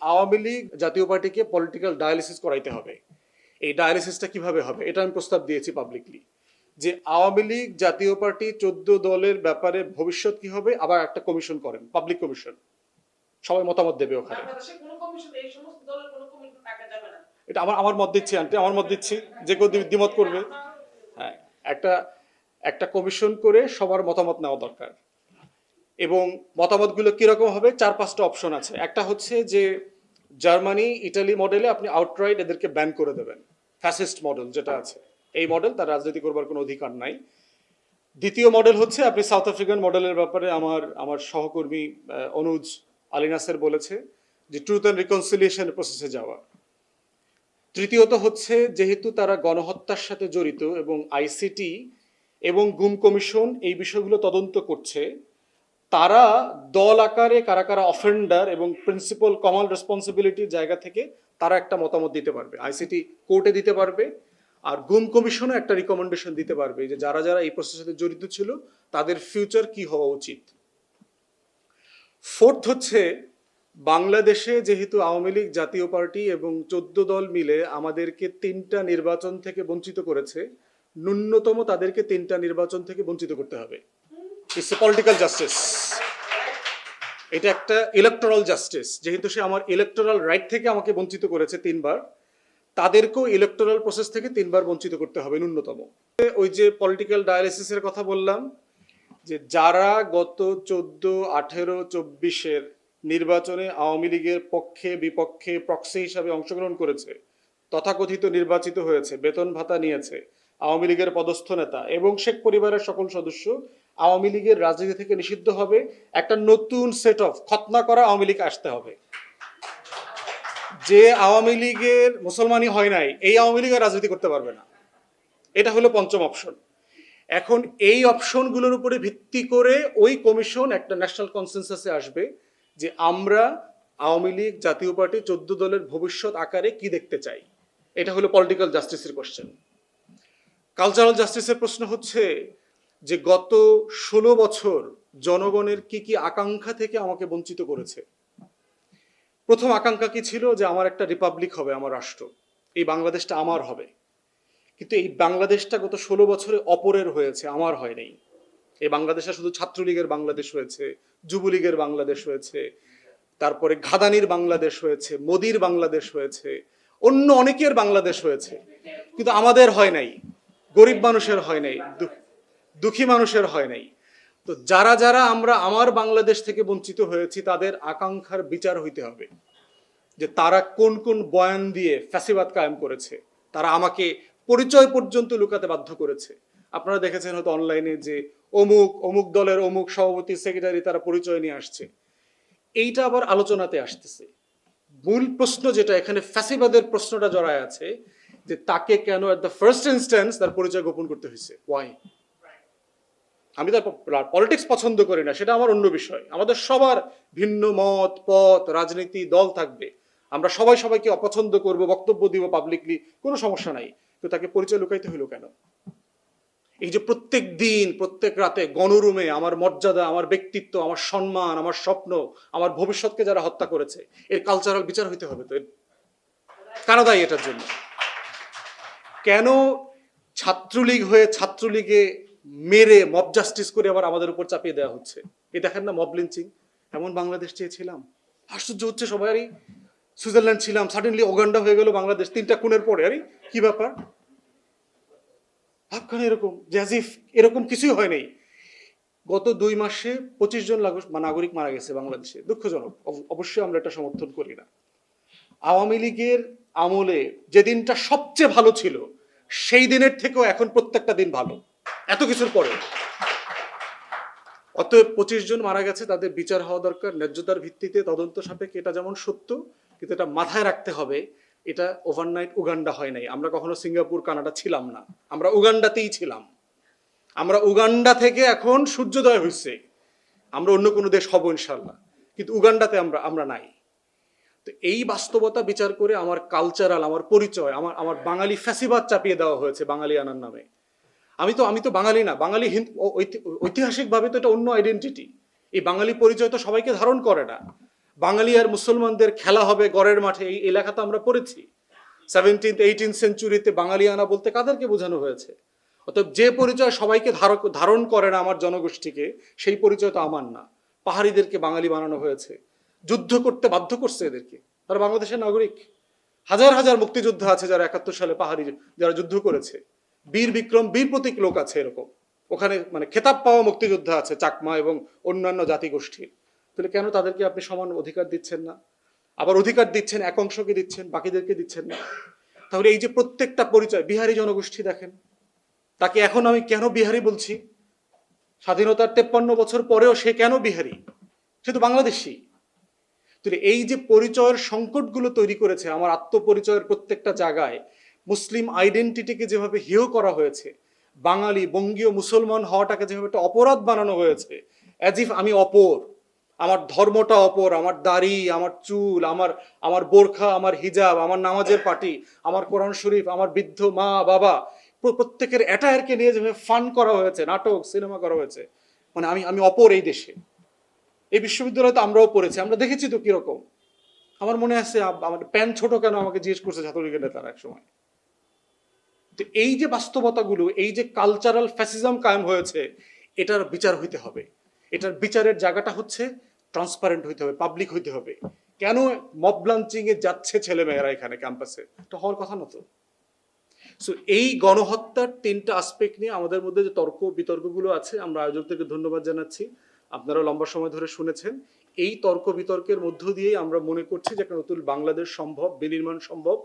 আওয়ামী লীগ জাতীয় পার্টিকে political dialysis করাইতে হবে। এই ডায়ালিসিসটা কীভাবে হবে? এটা আমি প্রস্তাব দিয়েছি পাবলিকলি যে আওয়ামী লীগ জাতীয় পার্টি চোদ্দ দলের ব্যাপারে ভবিষ্যৎ কি হবে? আবার একটা কমিশন করেন পাবলিক কমিশন সবাই মতামত দেবে ওখানে। এটা আমার আমার মত দিচ্ছি আন্টি আমার মত দিচ্ছি। যে কেউ দ্বি- দ্বিমত করবে। হ্যাঁ একটা একটা কমিশন করে সবার মতামত নেওয়া দরকার। এবং মতামতগুলো কীরকম হবে? চার পাঁচটা অপশন আছে। একটা হচ্ছে যে জার্মানি, ইটালি মডেলে আপনি আউটরাইট এদেরকে ব্যান করে দেবেন। ফ্যাসিস্ট মডেল যেটা আছে। এই মডেল তার রাজনীতি করবার কোনো অধিকার নাই। দ্বিতীয় মডেল হচ্ছে, আপনি সাউথ আফ্রিকান মডেলের ব্যাপারে আমার আমার সহকর্মী অনুজ আলিনাসের বলেছে যে ট্রুথ অ্যান্ড রিকনসিলিয়েশনের প্রসেসে যাওয়া। তৃতীয়ত হচ্ছে, যেহেতু তারা গণহত্যার সাথে জড়িত এবং আইসিটি এবং গুম কমিশন এই বিষয়গুলো তদন্ত করছে তারা দল আকারে, কারা কারা অফেন্ডার এবং প্রিন্সিপাল কমন রেসপন্সিবিলিটির জায়গা থেকে তারা একটা মতামত দিতে পারবে। আইসিটি কোর্টে দিতে পারবে আর গুম কমিশনও একটা রিকমেন্ডেশন দিতে পারবে যে যারা যারা এই প্রসেসের সাথে জড়িত ছিল তাদের ফিউচার কি হওয়া উচিত। ফোর্থ হচ্ছে বাংলাদেশে যেহেতু আওয়ামী লীগ জাতীয় পার্টি এবং চোদ্দ দল মিলে আমাদেরকে তিনটা নির্বাচন থেকে বঞ্চিত করেছে, ন্যূনতম তাদেরকে তিনটা নির্বাচন থেকে বঞ্চিত করতে হবে। ইটস এ পলিটিক্যাল জাস্টিস এটা একটা ইলেকটোরাল জাস্টিস যেহেতু সে আমার ইলেকটোরাল রাইট থেকে আমাকে বঞ্চিত করেছে তিনবার, তাদেরকেও ইলেকটোরাল প্রসেস থেকে তিনবার বঞ্চিত করতে হবে ন্যূনতম। ওই যে পলিটিক্যাল ডায়ালিসিসের কথা বললাম, যে যারা গত চোদ্দ, আঠেরো, চব্বিশের নির্বাচনে আওয়ামী লীগের পক্ষে, বিপক্ষে প্রক্সি হিসাবে অংশগ্রহণ করেছে, তথাকথিত নির্বাচিত হয়েছে, বেতন ভাতা নিয়েছে, আওয়ামী লীগের পদস্থ নেতা এবং শেখ পরিবারের সকল সদস্য আওয়ামী লীগের রাজনীতি থেকে নিষিদ্ধ হবে। একটা নতুন সেট অফ খতনা করা আওয়ামী লীগ আসতে হবে। যে আওয়ামী লীগের মুসলমানই হয় নাই, এই আওয়ামী লীগের রাজনীতি করতে পারবে না। এটা হলো পঞ্চম অপশন এখন এই অপশনগুলোর উপরে ভিত্তি করে ওই কমিশন একটা ন্যাশনাল কনসেনসাসে আসবে যে আমরা আওয়ামী লীগ, জাতীয় পার্টি, চোদ্দ দলের ভবিষ্যৎ আকারে কি দেখতে চাই। এটা হলো পলিটিক্যাল জাস্টিসের কোশ্চেন কালচারাল জাস্টিসের প্রশ্ন হচ্ছে যে গত ষোলো বছর জনগণের কি কি আকাঙ্ক্ষা থেকে আমাকে বঞ্চিত করেছে? প্রথম আকাঙ্ক্ষা কি ছিল? যে আমার একটা রিপাবলিক হবে, আমার রাষ্ট্র। এই বাংলাদেশটা আমার হবে। কিন্তু এই বাংলাদেশটা গত ষোলো বছরে অপরের হয়েছে, আমার হয় নাই। এই বাংলাদেশে শুধু ছাত্রলীগের বাংলাদেশ হয়েছে, যুবলীগের বাংলাদেশ হয়েছে, তারপরে ঘাদানির বাংলাদেশ হয়েছে, মোদির বাংলাদেশ হয়েছে, অন্য অনেকের বাংলাদেশ হয়েছে। কিন্তু আমাদের হয় নাই, গরিব মানুষের হয় নাই দু- দুঃখী মানুষের হয় নাই। তো যারা যারা আমরা আমার বাংলাদেশ থেকে বঞ্চিত হয়েছি, তাদের আকাঙ্ক্ষার বিচার হইতে হবে যে তারা কোন কোন বয়ান দিয়ে ফ্যাসিবাদ কায়েম করেছে, তারা আমাকে পরিচয় পর্যন্ত লুকাতে বাধ্য করেছে। আপনারা দেখেছেন হয়তো অনলাইনে যে অমুক অমুক দলের অমুক সভাপতি, সেক্রেটারি তারা পরিচয় নিয়ে আসছে। এইটা আবার আলোচনাতে আসতেছে। মূল প্রশ্ন যেটা, এখানে ফ্যাসিবাদের প্রশ্নটা জড়ায় আছে যে তাকে কেন এট দ্য ফার্স্ট ইনস্ট্যান্স তার পরিচয় গোপন করতে হয়েছে। ওয়াই আমি তার পলিটিক্স পছন্দ করি না, সেটা আমার অন্য বিষয়। আমাদের সবার ভিন্ন মত, পথ, রাজনীতি, দল থাকবে। আমরা সবাই সবাইকে অপছন্দ করব, বক্তব্য দিব পাবলিকলি কোনো সমস্যা নাই। তো তাকে পরিচয় লুকাইতে হলো কেন? এই যে প্রত্যেক দিন, প্রত্যেক রাতে গণরুমে আমার মর্যাদা, আমার ব্যক্তিত্ব, আমার সম্মান, আমার স্বপ্ন, আমার ভবিষ্যৎকে যারা হত্যা করেছে, এর কালচারাল বিচার হইতে হবে তো কারা দায়ী এটার জন্য? কেন ছাত্রলীগ হয়ে ছাত্রলীগে মেরে মব জাস্টিস করে আবার আমাদের উপর চাপিয়ে দেওয়া হচ্ছে। এই দেখেন না মব লিঞ্চিং এমন বাংলাদেশ চেয়েছিলাম। আশ্চর্য হচ্ছে সবারই সুইজারল্যান্ড ছিলাম সাডেনলি ওগান্ডা হয়ে গেল বাংলাদেশ, তিনটা খুনের পরে। আরে কি ব্যাপার? ভাবখানে এরকম জ্যাজিফ এরকম কিছুই হয় নাই। গত দুই মাসে পঁচিশ জন নাগরিক মারা গেছে বাংলাদেশে, দুঃখজনক। অবশ্যই আমরা এটা সমর্থন করি না। আওয়ামী লীগের আমলে যে দিনটা সবচেয়ে ভালো ছিল, সেই দিনের থেকেও এখন প্রত্যেকটা দিন ভালো। এত কিছুর পরে অতএব পঁচিশ জন মারা গেছে, তাদের বিচার হওয়া দরকার। ন্যায্যতার ভিত্তিতে তদন্ত সাপেক্ষে এটা যেমন সত্য, কিন্তু এটা মাথায় রাখতে হবে, এটা ওভারনাইট উগান্ডা হয় নাই। আমরা কখনো সিঙ্গাপুর, কানাডা ছিলাম না। আমরা উগান্ডাতেই ছিলাম। আমরা উগান্ডা থেকে এখন সূর্যোদয় হয়েছে আমরা অন্য কোনো দেশ হব ইনশাল্লাহ কিন্তু উগান্ডাতে আমরা আমরা নাই। তো এই বাস্তবতা বিচার করে আমার কালচারাল আমার পরিচয়, আমার আমার বাঙালি ফ্যাসিবাদ চাপিয়ে দেওয়া হয়েছে বাঙালি আনার নামে। আমি তো আমি তো বাঙালি না। বাঙালি ঐতিহাসিকভাবে তো এটা অন্য আইডেন্টিটি এই বাঙালি পরিচয় তো সবাইকে ধারণ করে না। বাঙালি আর মুসলমানদের খেলা হবে গড়ের মাঠে, এই এলাকা তো আমরা পড়েছি। সেভেন্টিন্থ এইটিন সেঞ্চুরিতে বাঙালিয়ানা বলতে কাদেরকে বোঝানো হয়েছে? অতএব যে পরিচয় সবাইকে ধারণ করে না আমার জনগোষ্ঠীকে, সেই পরিচয় তো আমার না। পাহাড়িদেরকে বাঙালি বানানো হয়েছে। যুদ্ধ করতে বাধ্য করছে এদেরকে। তারা বাংলাদেশের নাগরিক। হাজার হাজার মুক্তিযোদ্ধা আছে যারা একাত্তর সালে পাহাড়ি, যারা যুদ্ধ করেছে। বীর বিক্রম, বীর প্রতীক লোক আছে এরকম। ওখানে মানে খেতাব পাওয়া মুক্তিযোদ্ধা আছে চাকমা এবং অন্যান্য জাতিগোষ্ঠীর। তাহলে কেন তাদেরকে আপনি সমান অধিকার দিচ্ছেন না? আবার অধিকার দিচ্ছেন, এক অংশকে দিচ্ছেন, বাকিদেরকে দিচ্ছেন না? তাহলে এই যে প্রত্যেকটা পরিচয়, বিহারি জনগোষ্ঠী দেখেন। তাকে এখন আমি কেন বিহারি বলছি? স্বাধীনতার তেপ্পান্ন বছর পরেও সে কেন বিহারি? সে তো বাংলাদেশি। তাহলে এই যে পরিচয়ের সংকটগুলো তৈরি করেছে, আমার আত্মপরিচয়ের প্রত্যেকটা জায়গায় মুসলিম আইডেন্টিটিকে যেভাবে হেয় করা হয়েছে, বাঙালি, বঙ্গীয়, মুসলমান হওয়াটাকে যেভাবে একটা অপরাধ বানানো হয়েছে অ্যাজ ইফ আমি অপর, আমার ধর্মটা অপর, আমার দাড়ি, আমার চুল, আমার আমার বোরখা, আমার হিজাব, আমার নামাজের পাটি, আমার কোরআন শরীফ, আমার বৃদ্ধ মা, বাবা প্রত্যেকের অ্যাটায়ারকে নিয়ে যেভাবে ফান করা হয়েছে, নাটক সিনেমা করা হয়েছে মানে আমি আমি অপর এই দেশে। এই বিশ্ববিদ্যালয়ে তো আমরাও পড়েছি, আমরা দেখেছি তো কীরকম। আমার মনে আছে আমার প্যান্ট ছোট কেন আমাকে জিজ্ঞেস করছে ছাত্রলীগের নেতারা এক সময় তো এই যে বাস্তবতাগুলো, এই যে কালচারাল ফ্যাসিজম কায়েম হয়েছে, এটার বিচার হইতে হবে। এটার বিচারের জায়গাটা হচ্ছে ট্রান্সপারেন্ট হইতে হবে পাবলিক হইতে হবে। কেন মব এ যাচ্ছে ছেলেমেয়েরা এখানে ক্যাম্পাসে এটা হওয়ার কথা না তো। সো এই গণহত্যার তিনটা আসপেক্ট নিয়ে আমাদের মধ্যে যে তর্ক, বিতর্কগুলো আছে, আমরা আয়োজকদেরকে ধন্যবাদ জানাচ্ছি। আপনারা লম্বা সময় ধরে শুনেছেন। এই তর্ক বিতর্কের মধ্য দিয়েই আমরা মনে করছি যে একটা নতুন বাংলাদেশ সম্ভব, বিনির্মাণ সম্ভব।